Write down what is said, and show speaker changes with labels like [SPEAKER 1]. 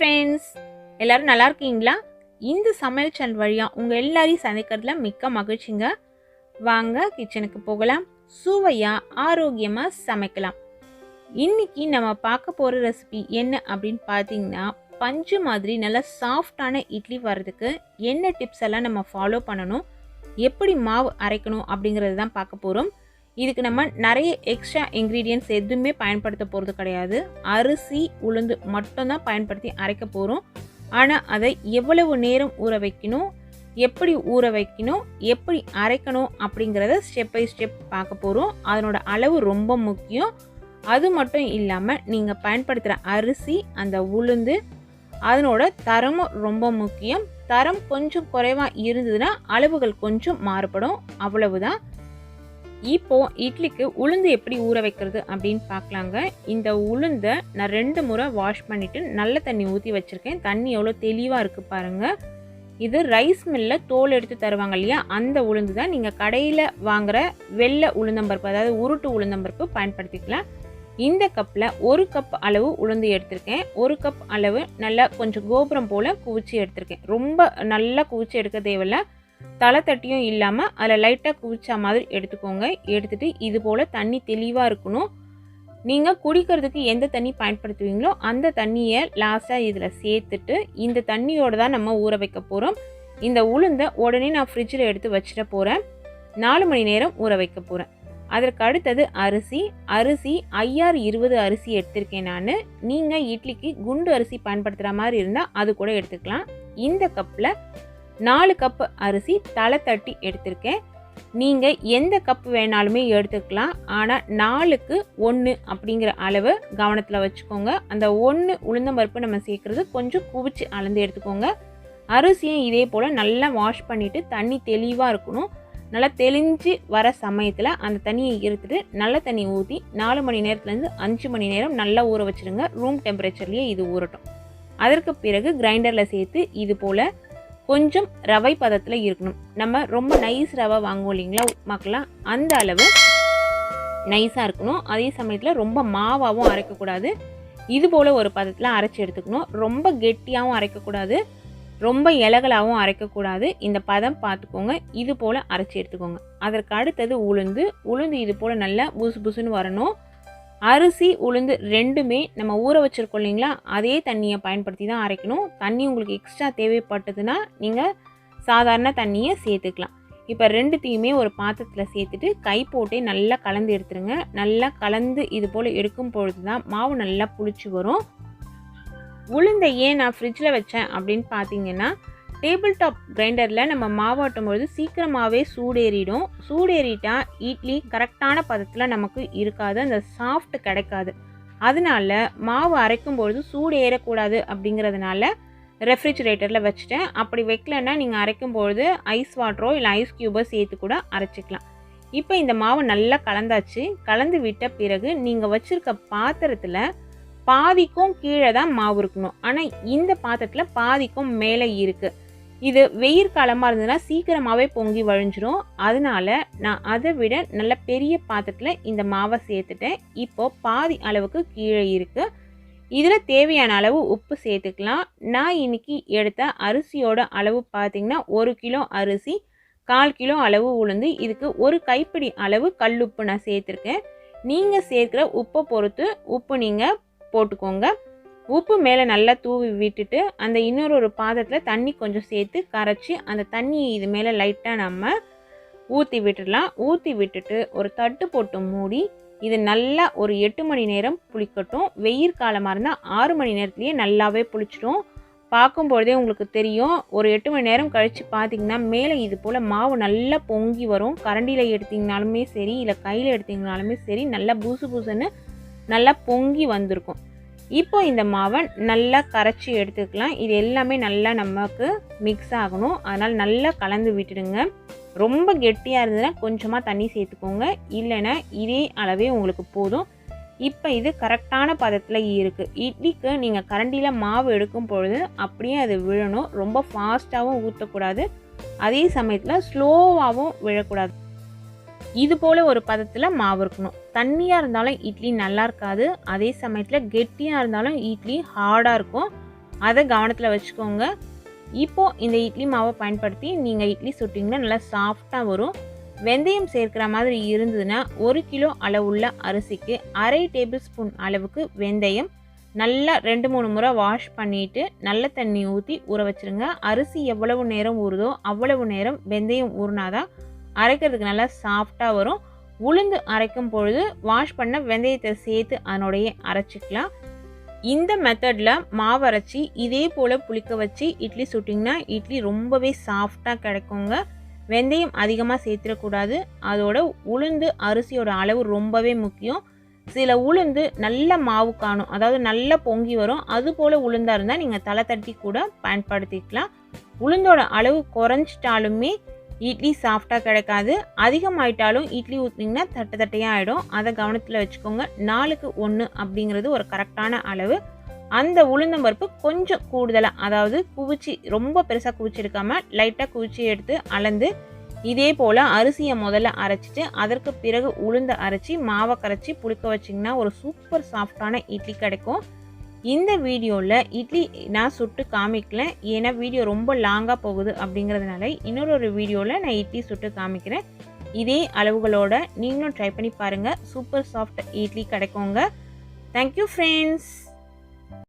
[SPEAKER 1] Friends எல்லோரும் நல்லா இருக்கீங்களா? இந்த சமையல் சேனல் வழியாக உங்கள் எல்லாரையும் சந்திக்கிறதுல மிக்க மகிழ்ச்சிங்க. வாங்க கிச்சனுக்கு போகலாம். சுவையாக ஆரோக்கியமாக சமைக்கலாம். இன்னைக்கு நம்ம பார்க்க போகிற ரெசிபி என்ன அப்படின்னு பார்த்தீங்கன்னா பஞ்சு மாதிரி நல்லா சாஃப்டான இட்லி வர்றதுக்கு என்ன டிப்ஸ் எல்லாம் நம்ம ஃபாலோ பண்ணணும்? எப்படி மாவு அரைக்கணும் அப்படிங்கிறது தான் பார்க்க போகிறோம் இதுக்கு நம்ம நிறைய எக்ஸ்ட்ரா இன்க்ரீடியன்ட்ஸ் எதுவுமே பயன்படுத்த போகிறது கிடையாது. அரிசி உளுந்து மட்டும்தான் பயன்படுத்தி அரைக்க போகிறோம் ஆனால் அதை எவ்வளவு நேரம் ஊற வைக்கணும் எப்படி ஊற வைக்கணும் எப்படி அரைக்கணும் அப்படிங்கிறத ஸ்டெப் பை ஸ்டெப் பார்க்க போகிறோம் அதனோட அளவு ரொம்ப முக்கியம். அது மட்டும் இல்லாமல் நீங்கள் பயன்படுத்துகிற அரிசி அந்த உளுந்து அதனோட தரமும் ரொம்ப முக்கியம். தரம் கொஞ்சம் குறைவாக இருந்ததுன்னா அளவுகள் கொஞ்சம் மாறுபடும். அவ்வளவுதான். இப்போ இட்லிக்கு உளுந்து எப்படி ஊற வைக்கிறது அப்படின்னு பார்க்கலாங்க. இந்த உளுந்தை நான் ரெண்டு முறை வாஷ் பண்ணிவிட்டு நல்ல தண்ணி ஊற்றி வச்சுருக்கேன். தண்ணி எவ்வளோ தெளிவாக இருக்குது பாருங்கள் இது ரைஸ் மில்லில் தோல் எடுத்து தருவாங்க இல்லையா? அந்த உளுந்து தான் நீங்கள் கடையில் வாங்குகிற வெள்ளை உளுந்தம்பருப்பு அதாவது உருட்டு உளுந்தம்பருப்பு பயன்படுத்திக்கலாம். இந்த கப்பில் ஒரு கப் அளவு உளுந்து எடுத்திருக்கேன். ஒரு கப் அளவு நல்லா கொஞ்சம் கோபுரம் போல் குவிச்சு எடுத்திருக்கேன். ரொம்ப நல்லா குவிச்சு எடுக்க தேவையில்லை. தலை தட்டியும் இல்லாமல் அதில் லைட்டாக குவிச்சா மாதிரி எடுத்துக்கோங்க. எடுத்துகிட்டு இது போல் தண்ணி தெளிவாக இருக்கணும். நீங்கள் குடிக்கிறதுக்கு எந்த தண்ணி பயன்படுத்துவீங்களோ அந்த தண்ணியை லாஸ்ட்டாக இதில் சேர்த்துட்டு இந்த தண்ணியோடு தான் நம்ம ஊற வைக்க போகிறோம் இந்த உளுந்தை உடனே நான் ஃப்ரிட்ஜில் எடுத்து வச்சிட போகிறேன் நாலு மணி நேரம் ஊற வைக்க போகிறேன் அதற்கு அடுத்தது அரிசி. அரிசி ஐஆர் இருபது அரிசி எடுத்திருக்கேன் நான். நீங்கள் இட்லிக்கு குண்டு அரிசி பயன்படுத்துகிற மாதிரி இருந்தால் அது கூட எடுத்துக்கலாம். இந்த கப்பில் நாலு கப்பு அரிசி தலை தட்டி எடுத்திருக்கேன். நீங்கள் எந்த கப் வேணாலுமே எடுத்துக்கலாம். ஆனால் நாலுக்கு ஒன்று அப்படிங்கிற அளவு கவனத்தில் வச்சுக்கோங்க. அந்த ஒன்று உளுந்தம்பருப்பு நம்ம சேர்க்குறது கொஞ்சம் குவிச்சு அளந்து எடுத்துக்கோங்க. அரிசியும் இதே போல் நல்லா வாஷ் பண்ணிவிட்டு தண்ணி தெளிவாக இருக்கணும். நல்லா தெளிஞ்சு வர சமயத்தில் அந்த தண்ணியை எடுத்துட்டு நல்ல தண்ணி ஊற்றி நாலு மணி நேரத்துலேருந்து அஞ்சு மணி நேரம் நல்லா ஊற வச்சுருங்க. ரூம் டெம்பரேச்சர்லேயே இது ஊறட்டும். அதற்கு பிறகு கிரைண்டரில் சேர்த்து இது போல் கொஞ்சம் ரவை பதத்தில் இருக்கணும். நம்ம ரொம்ப நைஸ் ரவை வாங்குவோம் இல்லைங்களா உப்புமாக்கெல்லாம் அந்த அளவு நைஸாக இருக்கணும். அதே சமயத்தில் ரொம்ப மாவாகவும் அரைக்கக்கூடாது. இது போல் ஒரு பதத்தில் அரைச்சி எடுத்துக்கணும். ரொம்ப கெட்டியாகவும் அரைக்கக்கூடாது. ரொம்ப இலகலாகவும் அரைக்கக்கூடாது. இந்த பதம் பார்த்துக்கோங்க இது போல் அரைச்சி எடுத்துக்கோங்க. அதற்கு அடுத்தது உளுந்து. உளுந்து இது போல் நல்லா புசு புசுன்னு வரணும். அரிசி உளுந்து ரெண்டுமே நம்ம ஊற வச்சுருக்கோம் இல்லைங்களா? அதே தண்ணியை பயன்படுத்தி தான் அரைக்கணும். தண்ணி உங்களுக்கு எக்ஸ்ட்ரா தேவைப்பட்டதுன்னா நீங்கள் சாதாரண தண்ணியை சேர்த்துக்கலாம். இப்போ ரெண்டுத்தையுமே ஒரு பாத்திரத்தில் சேர்த்துட்டு கை போட்டே நல்லா கலந்து எடுத்துருங்க. நல்லா கலந்து இது போல் எடுக்கும் பொழுது தான் மாவு நல்லா புளிச்சு வரும். உளுந்தை ஏன் நான் ஃப்ரிட்ஜில் வச்சேன் அப்படின்னு பார்த்தீங்கன்னா டேபிள் டாப் கிரைண்டரில் நம்ம மாவாட்டும் பொழுது சீக்கிரமாகவே சூடேறிடும். சூடேறிட்டால் இட்லி கரெக்டான பதத்தில் நமக்கு இருக்காது. அந்த சாஃப்ட் கிடைக்காது. அதனால மாவு அரைக்கும் பொழுது சூடு ஏறக்கூடாது அப்படிங்கிறதுனால ரெஃப்ரிஜிரேட்டரில் வச்சுட்டேன். அப்படி வைக்கலன்னா நீங்கள் அரைக்கும் பொழுது ஐஸ் வாட்டரோ இல்லை ஐஸ் க்யூபோ சேர்த்து கூட அரைச்சிக்கலாம். இப்போ இந்த மாவு நல்லா கலந்தாச்சு. கலந்து விட்ட பிறகு நீங்கள் வச்சுருக்க பாத்திரத்தில் பாதிக்கும் கீழே தான் மாவு இருக்கணும். ஆனால் இந்த பாத்திரத்தில் பாதிக்கும் மேலே இருக்குது இது வெயில் காலமாக இருந்ததுன்னா சீக்கிரமாகவே பொங்கி வழிஞ்சிரும். அதனால நான் அதை விட நல்ல பெரிய பாத்திரத்தில் இந்த மாவை சேர்த்துட்டேன். இப்போது பாதி அளவுக்கு கீழே இருக்குது இதில் தேவையான அளவு உப்பு சேர்த்துக்கலாம். நான் இன்னைக்கு எடுத்த அரிசியோட அளவு பார்த்திங்கன்னா ஒரு கிலோ அரிசி கால் கிலோ அளவு உளுந்து. இதுக்கு ஒரு கைப்பிடி அளவு கல்லுப்பு நான் சேர்த்துருக்கேன். நீங்கள் சேர்க்குற உப்பை பொறுத்து உப்பு நீங்கள் போட்டுக்கோங்க. உப்பு மேலே நல்லா தூவி விட்டுட்டு அந்த இன்னொரு ஒரு பாதத்தில் தண்ணி கொஞ்சம் சேர்த்து கரைச்சி அந்த தண்ணி இது மேலே லைட்டாக நம்ம ஊற்றி விட்டுடலாம். ஊற்றி விட்டுட்டு ஒரு தட்டு போட்டு மூடி இது நல்லா ஒரு எட்டு மணி நேரம் புளிக்கட்டும். வெயில் காலமாக இருந்தால் ஆறு மணி நேரத்துலேயே நல்லாவே புளிச்சிடும். பார்க்கும்பொழுதே உங்களுக்கு தெரியும். ஒரு எட்டு மணி நேரம் கழித்து பார்த்தீங்கன்னா மேலே இது போல் மாவு நல்லா பொங்கி வரும். கரண்டியில் எடுத்திங்கனாலுமே சரி இல்லை கையில் எடுத்திங்கனாலுமே சரி நல்லா பூசு பூசுன்னு நல்லா பொங்கி வந்திருக்கும். இப்போ இந்த மாவை நல்லா கரைச்சி எடுத்துக்கலாம். இது எல்லாமே நல்லா நமக்கு மிக்ஸ் ஆகணும். அதனால் நல்லா கலந்து விட்டுடுங்க. ரொம்ப கெட்டியாக இருந்ததுன்னா கொஞ்சமாக தண்ணி சேர்த்துக்கோங்க. இல்லைன்னா இதே அளவே உங்களுக்கு போதும். இப்போ இது கரெக்டான பதத்தில் இருக்குது இட்லிக்கு நீங்கள் கரண்டியில் மாவு எடுக்கும் பொழுது அப்படியே அது விழணும். ரொம்ப ஃபாஸ்ட்டாகவும் ஊற்றக்கூடாது அதே சமயத்தில் ஸ்லோவாகவும் விழக்கூடாது. இது போல் ஒரு பதத்தில் மாவு இருக்கணும். தண்ணியாக இருந்தாலும் இட்லி நல்லா இருக்காது. அதே சமயத்தில் கெட்டியாக இருந்தாலும் இட்லி ஹார்டாக இருக்கும். அதை கவனத்தில் வச்சுக்கோங்க. இப்போது இந்த இட்லி மாவை பயன்படுத்தி நீங்கள் இட்லி சுட்டிங்கன்னா நல்லா சாஃப்டாக வரும். வெந்தயம் சேர்க்கிற மாதிரி இருந்ததுன்னா ஒரு கிலோ அளவுள்ள அரிசிக்கு அரை டேபிள் ஸ்பூன் அளவுக்கு வெந்தயம் நல்லா ரெண்டு மூணு முறை வாஷ் பண்ணிவிட்டு நல்ல தண்ணி ஊற்றி ஊற வச்சுருங்க. அரிசி எவ்வளவு நேரம் ஊறுதோ அவ்வளவு நேரம் வெந்தயம் ஊறினாதான் அரைக்கிறதுக்கு நல்லா சாஃப்டாக வரும். உளுந்து அரைக்கும் பொழுது வாஷ் பண்ண வெந்தயத்தை சேர்த்து அதனோடைய அரைச்சிக்கலாம். இந்த மெத்தடில் மாவு அரைச்சி இதே போல் புளிக்க வச்சு இட்லி சுட்டிங்கன்னா இட்லி ரொம்பவே சாஃப்டாக கிடைக்குங்க. வெந்தயம் அதிகமாக சேர்த்துடக்கூடாது. அதோட உளுந்து அரிசியோட அளவு ரொம்பவே முக்கியம். சில உளுந்து நல்ல மாவு காணும் அதாவது நல்ல பொங்கி வரும். அது போல் உளுந்தாக இருந்தால் நீங்கள் தலை தட்டி கூட பயன்படுத்திக்கலாம். உளுந்தோட அளவு குறைஞ்சிட்டாலுமே இட்லி சாஃப்டாக கிடைக்காது. அதிகமாயிட்டாலும் இட்லி ஊற்றினீங்கன்னா தட்டை தட்டையாக ஆகிடும் அதை கவனத்தில் வச்சுக்கோங்க. நாலுக்கு ஒன்று அப்படிங்கிறது ஒரு கரெக்டான அளவு. அந்த உளுந்தம்பருப்பு கொஞ்சம் கூடுதலாக அதாவது குவிச்சி ரொம்ப பெருசாக குவிச்சிருக்காமல் லைட்டாக குவிச்சி எடுத்து அளந்து இதே போல் அரிசியை முதல்ல அரைச்சிட்டு அதற்கு பிறகு உளுந்த அரைச்சி மாவை கரைச்சி புளிக்க வச்சிங்கன்னா ஒரு சூப்பர் சாஃப்டான இட்லி கிடைக்கும். இந்த வீடியோவில் இட்லி நான் சுட்டு காமிக்கல ஏன்னா வீடியோ ரொம்ப லாங்காக போகுது அப்படிங்கிறதுனால இன்னொரு ஒரு வீடியோவில் நான் இட்லி சுட்டு காமிக்கிறேன். இதே அளவுகளோட நீங்களும் ட்ரை பண்ணி பாருங்கள் சூப்பர் சாஃப்ட் இட்லி கிடைக்குங்க. Thank you friends